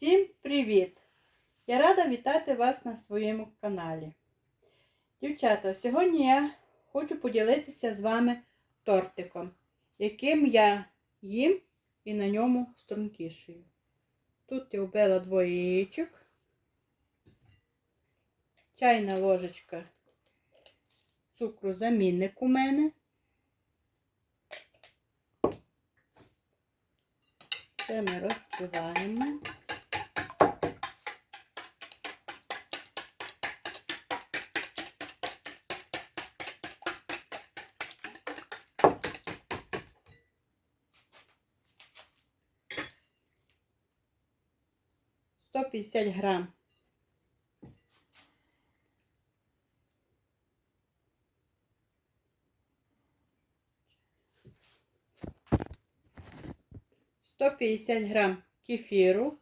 Всім привіт! Я рада вітати вас на своєму каналі. Дівчата, сьогодні я хочу поділитися з вами тортиком, яким я їм і на ньому стрункішую. Тут я вбила двоє яєчок, чайна ложечка цукру замінник у мене. Це ми розпиваємо. 150 грам. Сто пятьдесят грамм кефиру.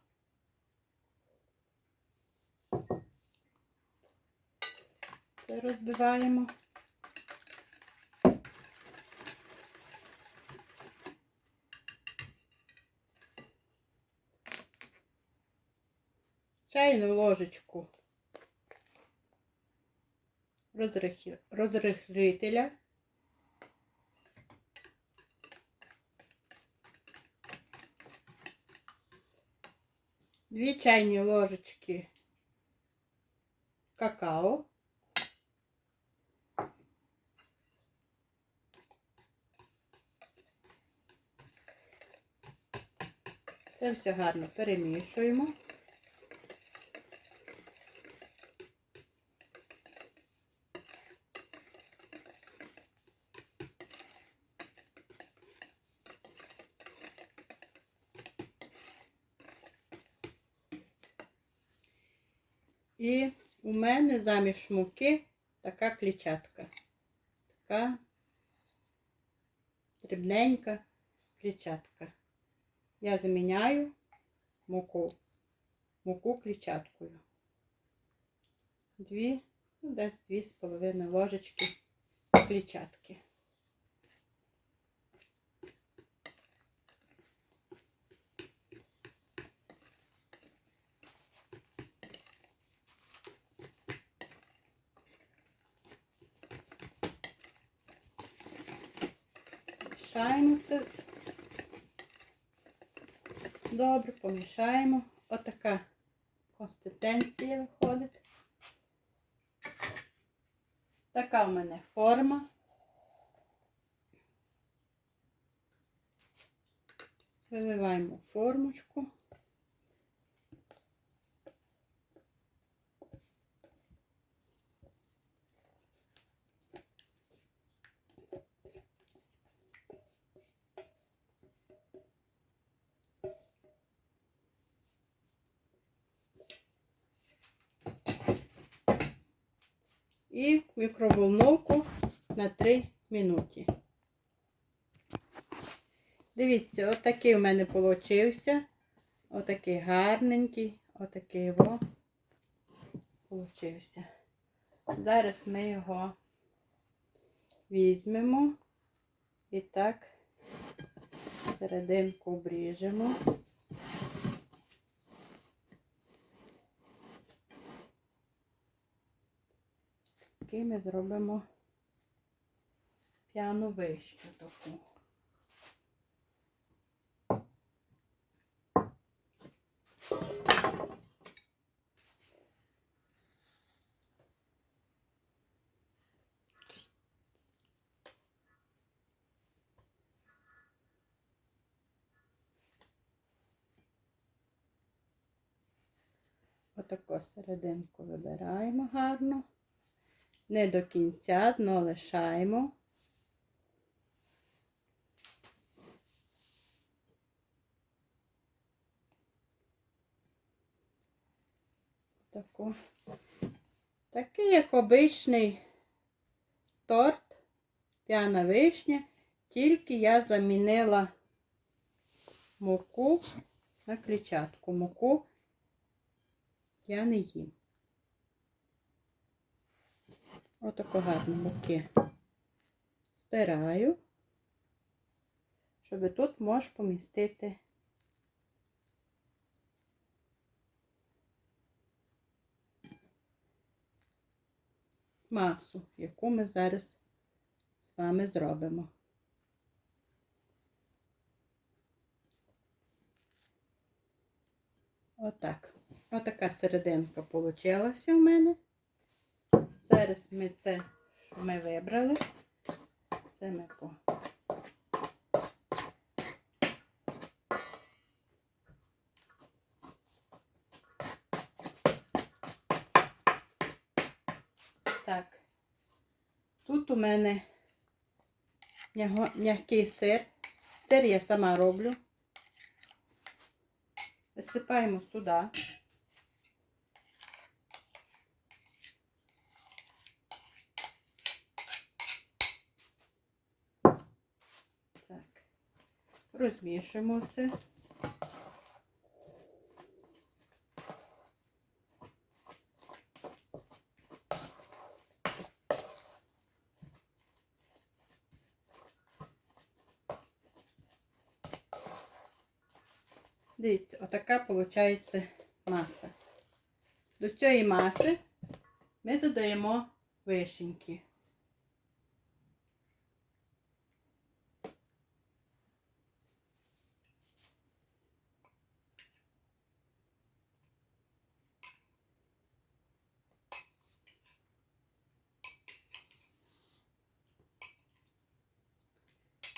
Це розбиваємо. Чайну ложечку розрихлителя. Дві чайні ложечки какао. Це все гарно перемішуємо. І у мене заміж муки така клітчатка. Така дрібненька клітчатка. Я заміняю муку, муку клітчаткою. Дві, ну, десь дві з половиною ложечки клітчатки. Мішаємо це. Добре, помішаємо. Отака консистенція виходить. Така в мене форма. Виливаємо формочку. І в мікроволновку на 3 минуті. Дивіться, отакий у мене получився. Отакий гарненький, отакий во получився. Зараз ми його візьмемо і так серединку обріжемо. Такий ми зробимо п'яну вищу таку. Отаку серединку вибираємо гарно не до кінця, дно лишаємо. Таку. Такий, як обичний торт, п'яна вишня, тільки я замінила муку на клітчатку. Муку я не їм. Отако гарно муки збираю, щоб тут можеш помістити масу, яку ми зараз з вами зробимо. Отак. Отака серединка получилася у мене. Зараз ми це, ми вибрали, це ми по. Так. Тут у мене м'який сир. Сир я сама роблю. Висипаємо сюди. Так. Розмішуємо це. Дивіться, отака виходить маса. До цієї маси ми додаємо вишеньки.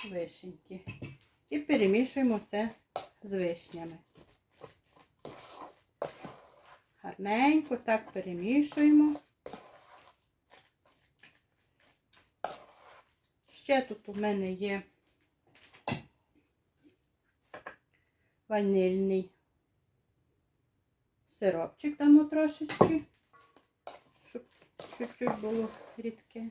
Вишеньки. І перемішуємо це з вишнями. Гарненько так перемішуємо. Ще тут у мене є ванильний сиропчик дамо трошечки, щоб чуть-чуть було рідке.